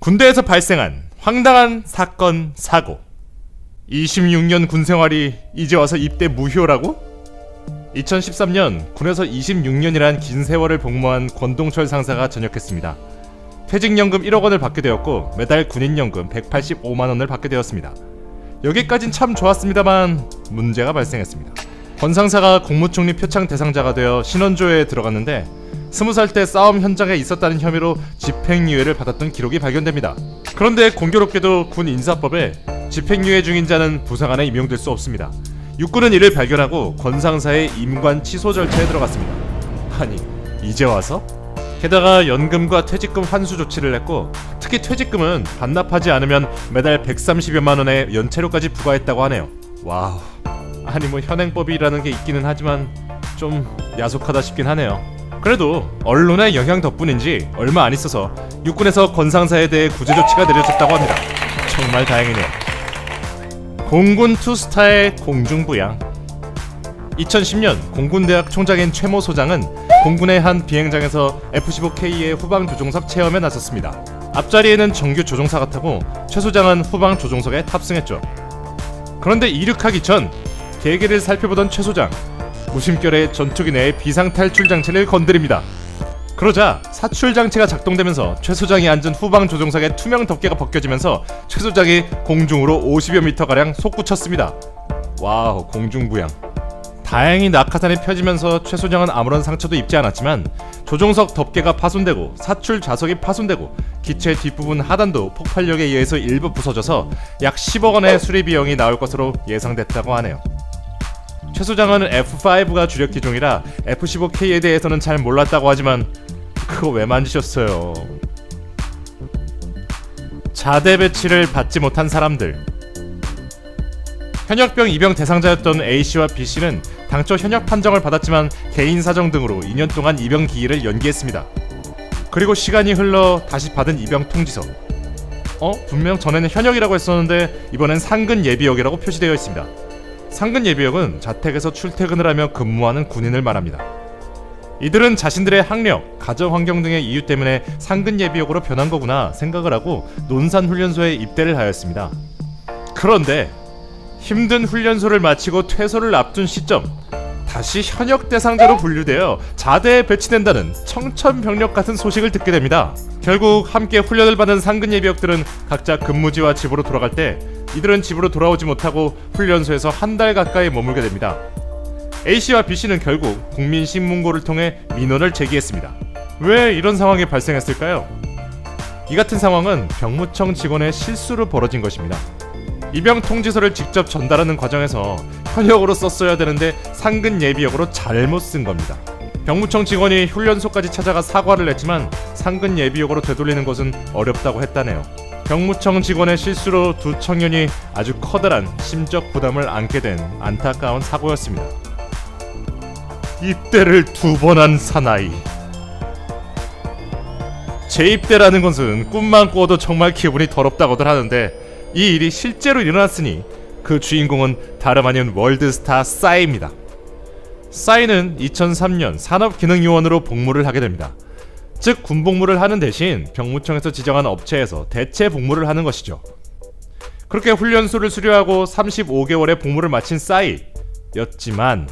군대에서 발생한 황당한 사건 사고 26년 군 생활이 이제 와서 입대 무효라고? 2013년 군에서 26년이란 긴 세월을 복무한 권동철 상사가 전역했습니다. 퇴직연금 1억 원을 받게 되었고 매달 군인연금 185만 원을 받게 되었습니다. 여기까진 참 좋았습니다만 문제가 발생했습니다. 권 상사가 국무총리 표창 대상자가 되어 신원조회에 들어갔는데 스무 살때 싸움 현장에 있었다는 혐의로 집행유예를 받았던 기록이 발견됩니다. 그런데 공교롭게도 군 인사법에 집행유예 중인 자는 부사관에 임용될 수 없습니다. 육군은 이를 발견하고 권 상사의 임관 취소 절차에 들어갔습니다. 아니 이제 와서? 게다가 연금과 퇴직금 환수 조치를 했고 특히 퇴직금은 반납하지 않으면 매달 130여만 원의 연체료까지 부과했다고 하네요. 와우. 아니 뭐 현행법이라는 게 있기는 하지만 좀 야속하다 싶긴 하네요. 그래도 언론의 영향 덕분인지 얼마 안 있어서 육군에서 권상사에 대해 구제 조치가 내려졌다고 합니다. 정말 다행이네요. 공군 투스타의 공중부양 2010년 공군대학 총장인 최모 소장은 공군의 한 비행장에서 F-15K의 후방 조종석 체험에 나섰습니다. 앞자리에는 정규 조종사가 타고 최 소장은 후방 조종석에 탑승했죠. 그런데 이륙하기 전 계기를 살펴보던 최 소장 무심결에 전투기 내의 비상 탈출 장치를 건드립니다. 그러자 사출 장치가 작동되면서 최 소장이 앉은 후방 조종석의 투명 덮개가 벗겨지면서 최 소장이 공중으로 50여 미터 가량 솟구쳤습니다. 와우 공중부양. 다행히 낙하산이 펴지면서 최 소장은 아무런 상처도 입지 않았지만 조종석 덮개가 파손되고 사출 좌석이 파손되고 기체 뒷부분 하단도 폭발력에 의해서 일부 부서져서 약 10억 원의 수리 비용이 나올 것으로 예상됐다고 하네요. 최 소장은 F5가 주력 기종이라 F15K에 대해서는 잘 몰랐다고 하지만 그거 왜 만지셨어요? 자대 배치를 받지 못한 사람들 현역병 입영 대상자였던 A씨와 B씨는 당초 현역 판정을 받았지만 개인 사정 등으로 2년 동안 입영 기일을 연기했습니다. 그리고 시간이 흘러 다시 받은 입영 통지서. 어? 분명 전에는 현역이라고 했었는데 이번엔 상근 예비역이라고 표시되어 있습니다. 상근 예비역은 자택에서 출퇴근을 하며 근무하는 군인을 말합니다. 이들은 자신들의 학력, 가정 환경 등의 이유 때문에 상근 예비역으로 변한 거구나 생각을 하고 논산 훈련소에 입대를 하였습니다. 그런데 힘든 훈련소를 마치고 퇴소를 앞둔 시점 다시 현역 대상자로 분류되어 자대에 배치된다는 청천벽력 같은 소식을 듣게 됩니다. 결국 함께 훈련을 받은 상근 예비역들은 각자 근무지와 집으로 돌아갈 때 이들은 집으로 돌아오지 못하고 훈련소에서 한 달 가까이 머물게 됩니다. A씨와 B씨는 결국 국민신문고를 통해 민원을 제기했습니다. 왜 이런 상황이 발생했을까요? 이 같은 상황은 병무청 직원의 실수로 벌어진 것입니다. 입영 통지서를 직접 전달하는 과정에서 현역으로 썼어야 되는데 상근 예비역으로 잘못 쓴 겁니다. 병무청 직원이 훈련소까지 찾아가 사과를 했지만 상근 예비역으로 되돌리는 것은 어렵다고 했다네요. 병무청 직원의 실수로 두 청년이 아주 커다란 심적 부담을 안게 된 안타까운 사고였습니다. 입대를 두 번 한 사나이. 재입대라는 것은 꿈만 꿔도 정말 기분이 더럽다고들 하는데 이 일이 실제로 일어났으니 그 주인공은 다름 아닌 월드스타 싸이입니다. 싸이는 2003년 산업기능요원으로 복무를 하게 됩니다. 즉 군복무를 하는 대신 병무청에서 지정한 업체에서 대체 복무를 하는 것이죠. 그렇게 훈련소를 수료하고 35개월의 복무를 마친 싸이였지만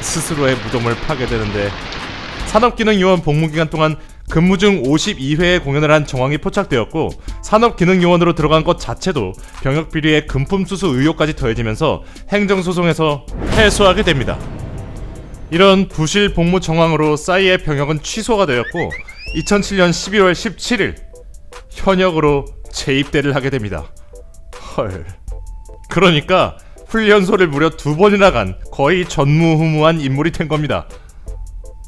스스로의 무덤을 파게 되는데 산업기능요원 복무 기간 동안 근무 중 52회의 공연을 한 정황이 포착되었고 산업기능요원으로 들어간 것 자체도 병역 비리의 금품 수수 의혹까지 더해지면서 행정소송에서 패소하게 됩니다. 이런 부실 복무 정황으로 싸이의 병역은 취소가 되었고 2007년 12월 17일 현역으로 재입대를 하게 됩니다. 헐. 그러니까 훈련소를 무려 두 번이나 간 거의 전무후무한 인물이 된 겁니다.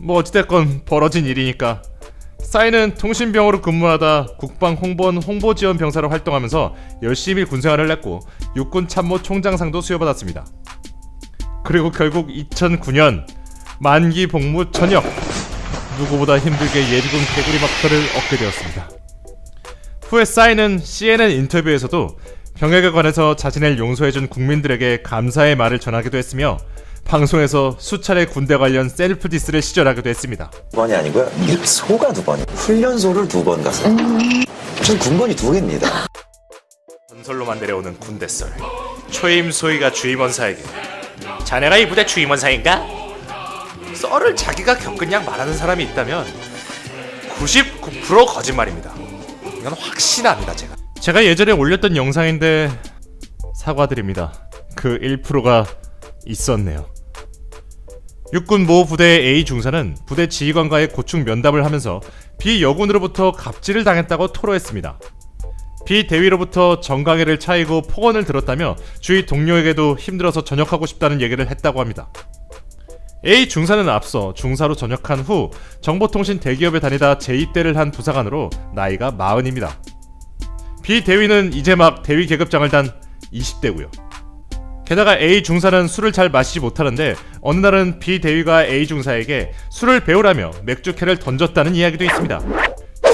뭐 어찌됐건 벌어진 일이니까 싸이는 통신병으로 근무하다 국방 홍보원 홍보지원 병사로 활동하면서 열심히 군생활을 했고 육군 참모 총장상도 수여받았습니다. 그리고 결국 2009년 만기 복무 전역 누구보다 힘들게 예비군 개구리 막터를 얻게 되었습니다. 후에 싸이는 CNN 인터뷰에서도 병역에 관해서 자신을 용서해준 국민들에게 감사의 말을 전하기도 했으며 방송에서 수차례 군대 관련 셀프 디스를 시전하기도 했습니다. 두 번이 아니고요. 입소가 두 번이. 훈련소를 두번 갔어요. 전 군번이 두 개입니다. 전설로만 내려오는 군대 썰. 초임 소위가 주임원사에게 자네가 이 부대 주임원사인가? 썰을 자기가 겪은 양 말하는 사람이 있다면 99% 거짓말입니다. 이건 확신합니다 제가. 제가 예전에 올렸던 영상인데 사과드립니다. 그 1%가 있었네요. 육군 모 부대의 A 중사는 부대 지휘관과의 고충 면담을 하면서 비여군으로부터 갑질을 당했다고 토로했습니다. 비대위로부터 정강이를 차이고 폭언을 들었다며 주위 동료에게도 힘들어서 전역하고 싶다는 얘기를 했다고 합니다. A 중사는 앞서 중사로 전역한 후 정보통신 대기업에 다니다 재입대를 한 부사관으로 나이가 40입니다. 비대위는 이제 막 대위 계급장을 단 20대고요. 게다가 A 중사는 술을 잘 마시지 못하는데 어느 날은 비대위가 A 중사에게 술을 배우라며 맥주캔을 던졌다는 이야기도 있습니다.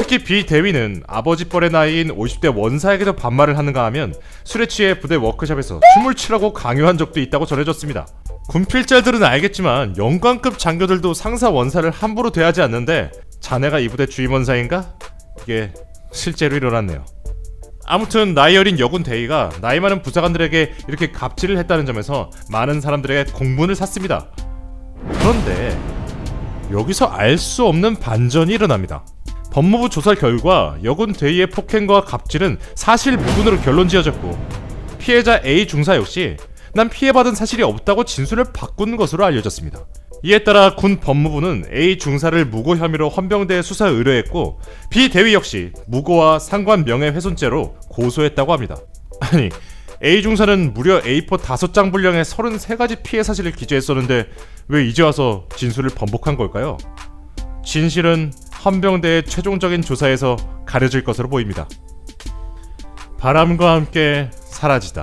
특히 비대위는 아버지 뻘의 나이인 50대 원사에게도 반말을 하는가 하면 술에 취해 부대 워크숍에서 춤을 추라고 강요한 적도 있다고 전해졌습니다. 군필자들은 알겠지만 영관급 장교들도 상사 원사를 함부로 대하지 않는데 자네가 이 부대 주임원사인가? 이게 실제로 일어났네요. 아무튼 나이 어린 여군 대위가 나이 많은 부사관들에게 이렇게 갑질을 했다는 점에서 많은 사람들에게 공분을 샀습니다. 그런데 여기서 알 수 없는 반전이 일어납니다. 법무부 조사 결과 여군 대위의 폭행과 갑질은 사실 무근으로 결론 지어졌고 피해자 A 중사 역시 난 피해받은 사실이 없다고 진술을 바꾼 것으로 알려졌습니다. 이에 따라 군 법무부는 A 중사를 무고 혐의로 헌병대에 수사 의뢰했고 B 대위 역시 무고와 상관 명예훼손죄로 고소했다고 합니다. 아니 A 중사는 무려 A4 5장 분량의 33가지 피해 사실을 기재했었는데 왜 이제 와서 진술을 번복한 걸까요? 진실은 헌병대의 최종적인 조사에서 가려질 것으로 보입니다. 바람과 함께 사라지다.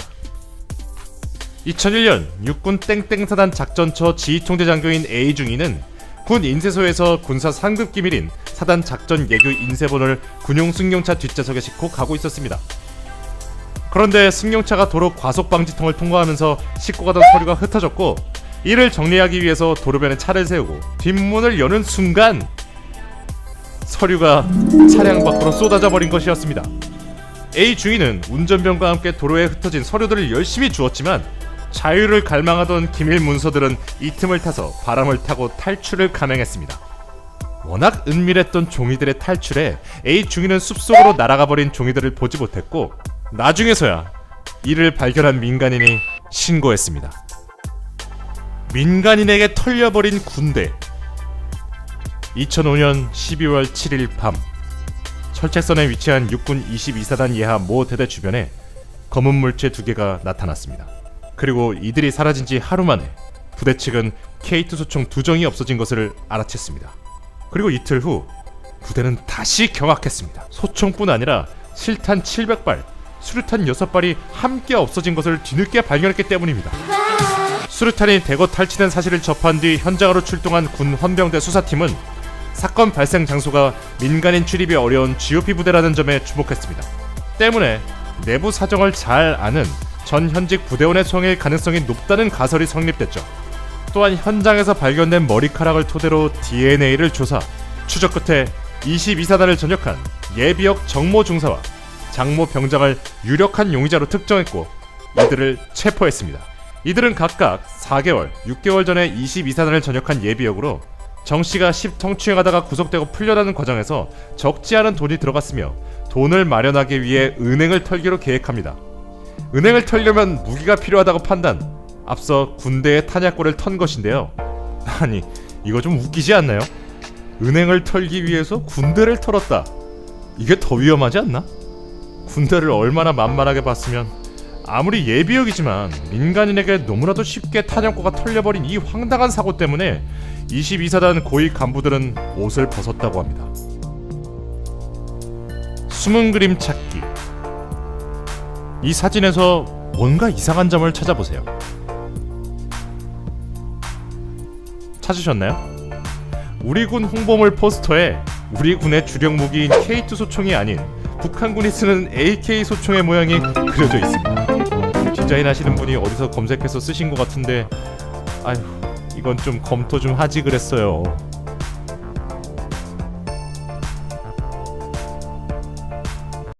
2001년 육군 땡땡사단 작전처 지휘총대장교인 A 중위는 군 인쇄소에서 군사 상급 기밀인 사단 작전 예교 인쇄본을 군용 승용차 뒷좌석에 싣고 가고 있었습니다. 그런데 승용차가 도로 과속 방지턱을 통과하면서 싣고 가던 서류가 흩어졌고 이를 정리하기 위해서 도로변에 차를 세우고 뒷문을 여는 순간 서류가 차량 밖으로 쏟아져 버린 것이었습니다. A 중위는 운전병과 함께 도로에 흩어진 서류들을 열심히 주었지만 자유를 갈망하던 기밀 문서들은 이 틈을 타서 바람을 타고 탈출을 감행했습니다. 워낙 은밀했던 종이들의 탈출에 A 중위는 숲속으로 날아가 버린 종이들을 보지 못했고 나중에서야 이를 발견한 민간인이 신고했습니다. 민간인에게 털려버린 군대 2005년 12월 7일 밤 철책선에 위치한 육군 22사단 예하 모 대대 주변에 검은 물체 두 개가 나타났습니다. 그리고 이들이 사라진 지 하루 만에 부대 측은 K2 소총 두 정이 없어진 것을 알아챘습니다. 그리고 이틀 후 부대는 다시 경악했습니다. 소총뿐 아니라 실탄 700발, 수류탄 6발이 함께 없어진 것을 뒤늦게 발견했기 때문입니다. 수류탄이 대거 탈취된 사실을 접한 뒤 현장으로 출동한 군 헌병대 수사팀은 사건 발생 장소가 민간인 출입이 어려운 GOP 부대라는 점에 주목했습니다. 때문에 내부 사정을 잘 아는 전 현직 부대원의 성일 가능성이 높다는 가설이 성립됐죠. 또한 현장에서 발견된 머리카락을 토대로 DNA를 조사, 추적 끝에 22사단을 전역한 예비역 정모 중사와 장모 병장을 유력한 용의자로 특정했고 이들을 체포했습니다. 이들은 각각 4개월, 6개월 전에 22사단을 전역한 예비역으로 정 씨가 10 성추행하다가 구속되고 풀려나는 과정에서 적지 않은 돈이 들어갔으며 돈을 마련하기 위해 은행을 털기로 계획합니다. 은행을 털려면 무기가 필요하다고 판단. 앞서 군대의 탄약고를 턴 것인데요. 아니, 이거 좀 웃기지 않나요? 은행을 털기 위해서 군대를 털었다. 이게 더 위험하지 않나? 군대를 얼마나 만만하게 봤으면 아무리 예비역이지만 민간인에게 너무나도 쉽게 탄약고가 털려버린 이 황당한 사고 때문에 22사단 고위 간부들은 옷을 벗었다고 합니다. 숨은 그림 찾기. 이 사진에서 뭔가 이상한 점을 찾아보세요. 찾으셨나요? 우리 군 홍보물 포스터에 우리 군의 주력 무기인 K2 소총이 아닌 북한군이 쓰는 AK 소총의 모양이 그려져 있습니다. 디자인 하시는 분이 어디서 검색해서 쓰신 것 같은데 아휴 이건 좀 검토 좀 하지 그랬어요